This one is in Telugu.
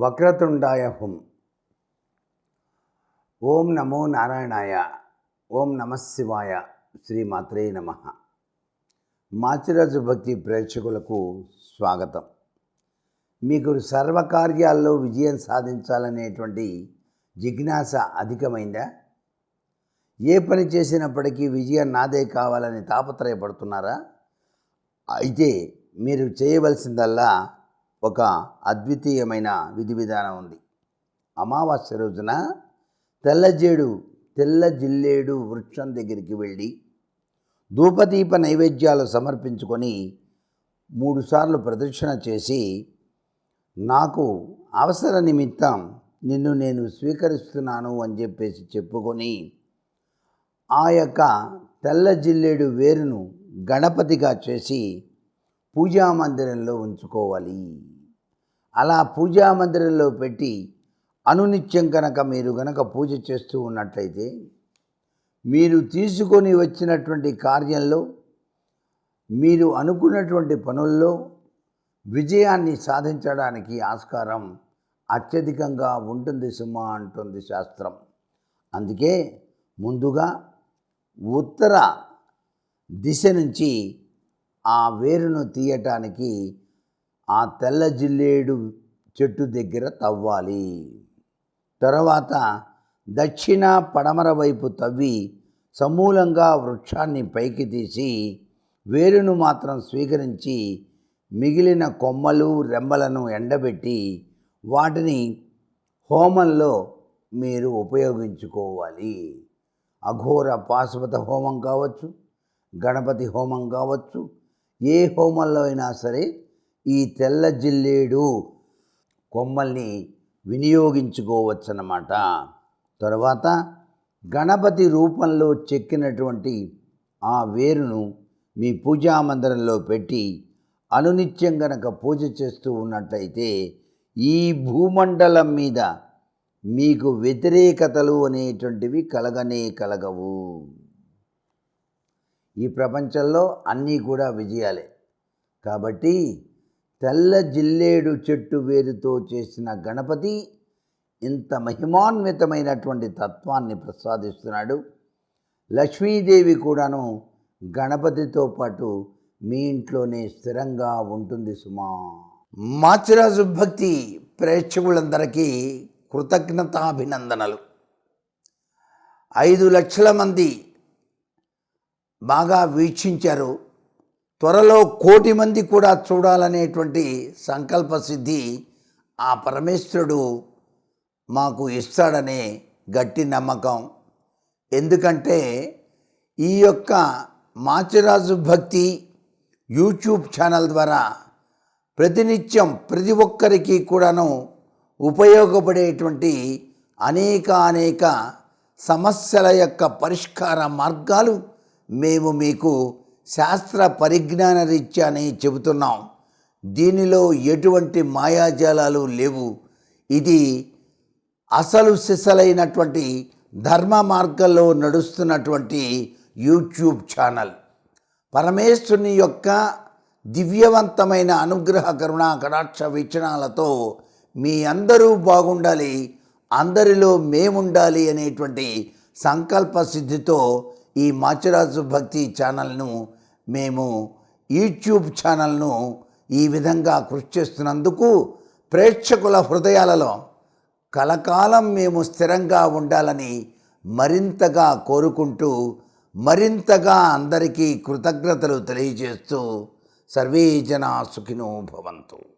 వక్రతుండాయ హుం ఓం నమో నారాయణాయ ఓం నమశివాయ శ్రీ మాత్రే నమ. మాచిరాజు భక్తి ప్రేక్షకులకు స్వాగతం. మీకు సర్వకార్యాల్లో విజయం సాధించాలనేటువంటి జిజ్ఞాస అధికమైందా? ఏ పని చేసినప్పటికీ విజయం నాదే కావాలని తాపత్రయపడుతున్నారా? అయితే మీరు చేయవలసిందల్లా ఒక అద్వితీయమైన విధి విధానం ఉంది. అమావాస్య రోజున తెల్లజేడు తెల్ల జిల్లేడు వృక్షం దగ్గరికి వెళ్ళి ధూపదీప నైవేద్యాలు సమర్పించుకొని మూడుసార్లు ప్రదక్షిణ చేసి నాకు అవసర నిమిత్తం నిన్ను నేను స్వీకరిస్తున్నాను అని చెప్పేసి చెప్పుకొని ఆ యొక్క తెల్ల జిల్లేడు వేరును గణపతిగా చేసి పూజా మందిరంలో ఉంచుకోవాలి. అలా పూజా మందిరంలో పెట్టి అనునిత్యం కనుక మీరు గనక పూజ చేస్తూ ఉన్నట్లయితే మీరు తీసుకొని వచ్చినటువంటి కార్యంలో మీరు అనుకున్నటువంటి పనుల్లో విజయాన్ని సాధించడానికి ఆస్కారం అత్యధికంగా ఉంటుంది సుమా అంటుంది శాస్త్రం. అందుకే ముందుగా ఉత్తర దిశ నుంచి ఆ వేరును తీయటానికి ఆ తెల్ల జిల్లేడు చెట్టు దగ్గర తవ్వాలి. తర్వాత దక్షిణ పడమర వైపు తవ్వి సమూలంగా వృక్షాన్ని పైకి తీసి వేరును మాత్రం స్వీకరించి మిగిలిన కొమ్మలు రెమ్మలను ఎండబెట్టి వాటిని హోమంలో మీరు ఉపయోగించుకోవాలి. అఘోర పాశుపత హోమం కావచ్చు గణపతి హోమం కావచ్చు ఏ హోమంలో అయినా సరే ఈ తెల్ల జిల్లేడు కొమ్మల్ని వినియోగించుకోవచ్చన్నమాట. తర్వాత గణపతి రూపంలో చెక్కినటువంటి ఆ వేరును మీ పూజా మందిరంలో పెట్టి అనునిత్యం గనక పూజ చేస్తూ ఉన్నట్లయితే ఈ భూమండలం మీద మీకు వ్యతిరేకతలు అనేటువంటివి కలగనే కలగవు. ఈ ప్రపంచంలో అన్నీ కూడా విజయాలే. కాబట్టి తెల్ల జిల్లేడు చెట్టు వేరుతో చేసిన గణపతి ఇంత మహిమాన్వితమైనటువంటి తత్వాన్ని ప్రసాదిస్తున్నాడు. లక్ష్మీదేవి కూడాను గణపతితో పాటు మీ ఇంట్లోనే స్థిరంగా ఉంటుంది సుమా. మాచిరాజు భక్తి ప్రేక్షకులందరికీ కృతజ్ఞతాభినందనలు. ఐదు లక్షల మంది బాగా వీక్షించారు. త్వరలో కోటి మంది కూడా చూడాలనేటువంటి సంకల్ప సిద్ధి ఆ పరమేశ్వరుడు మాకు ఇస్తాడనే గట్టి నమ్మకం. ఎందుకంటే ఈ యొక్క మాచిరాజు భక్తి యూట్యూబ్ ఛానల్ ద్వారా ప్రతినిత్యం ప్రతి ఒక్కరికి కూడాను ఉపయోగపడేటువంటి అనేక అనేక సమస్యల యొక్క పరిష్కార మార్గాలు మేము మీకు శాస్త్ర పరిజ్ఞాన రీత్యానే చెబుతున్నాం. దీనిలో ఎటువంటి మాయాజాలాలు లేవు. ఇది అసలు సిసలైనటువంటి ధర్మ మార్గంలో నడుస్తున్నటువంటి యూట్యూబ్ ఛానల్. పరమేశ్వరుని యొక్క దివ్యవంతమైన అనుగ్రహ కరుణ కటాక్ష వీక్షణాలతో మీ అందరూ బాగుండాలి అందరిలో మేముండాలి అనేటువంటి సంకల్ప సిద్ధితో ఈ మాచిరాజు భక్తి ఛానల్ను మేము యూట్యూబ్ ఛానల్ను ఈ విధంగా కృషి చేస్తున్నందుకు ప్రేక్షకుల హృదయాలలో కలకాలం మేము స్థిరంగా ఉండాలని మరింతగా కోరుకుంటూ మరింతగా అందరికీ కృతజ్ఞతలు తెలియజేస్తూ సర్వే జనా సుఖినో భవంతు.